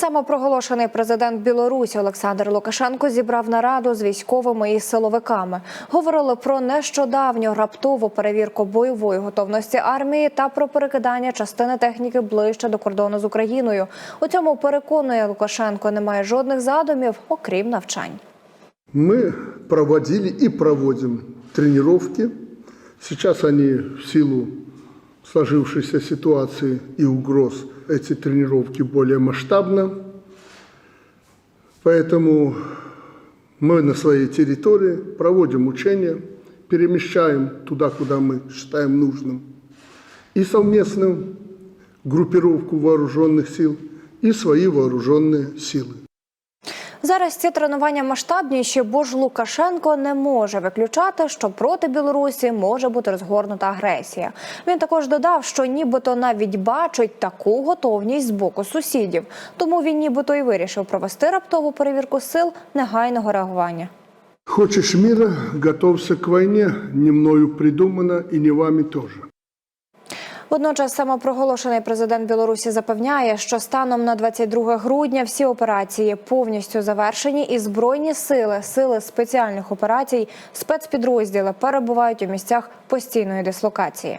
Самопроголошений президент Білорусі Олександр Лукашенко зібрав нараду з військовими і силовиками. Говорили про нещодавню раптову перевірку бойової готовності армії та про перекидання частини техніки ближче до кордону з Україною. У цьому переконує Лукашенко, немає жодних задумів, окрім навчань. Мы проводили и проводим тренировки. Сейчас они в силу сложившейся ситуации и угроз, эти тренировки более масштабно. Поэтому мы на своей территории проводим учения, перемещаем туда, куда мы считаем нужным. И совместную группировку вооруженных сил, и свои вооруженные силы. Зараз ці тренування масштабніші, бо ж Лукашенко не може виключати, що проти Білорусі може бути розгорнута агресія. Він також додав, що нібито навіть бачить таку готовність з боку сусідів. Тому він нібито і вирішив провести раптову перевірку сил негайного реагування. Хочешь мира, готовься к войне, не мною придумано и не вами тоже. Водночас самопроголошений президент Білорусі запевняє, що станом на 22 грудня всі операції повністю завершені, і збройні сили, сили спеціальних операцій, спецпідрозділи перебувають у місцях постійної дислокації.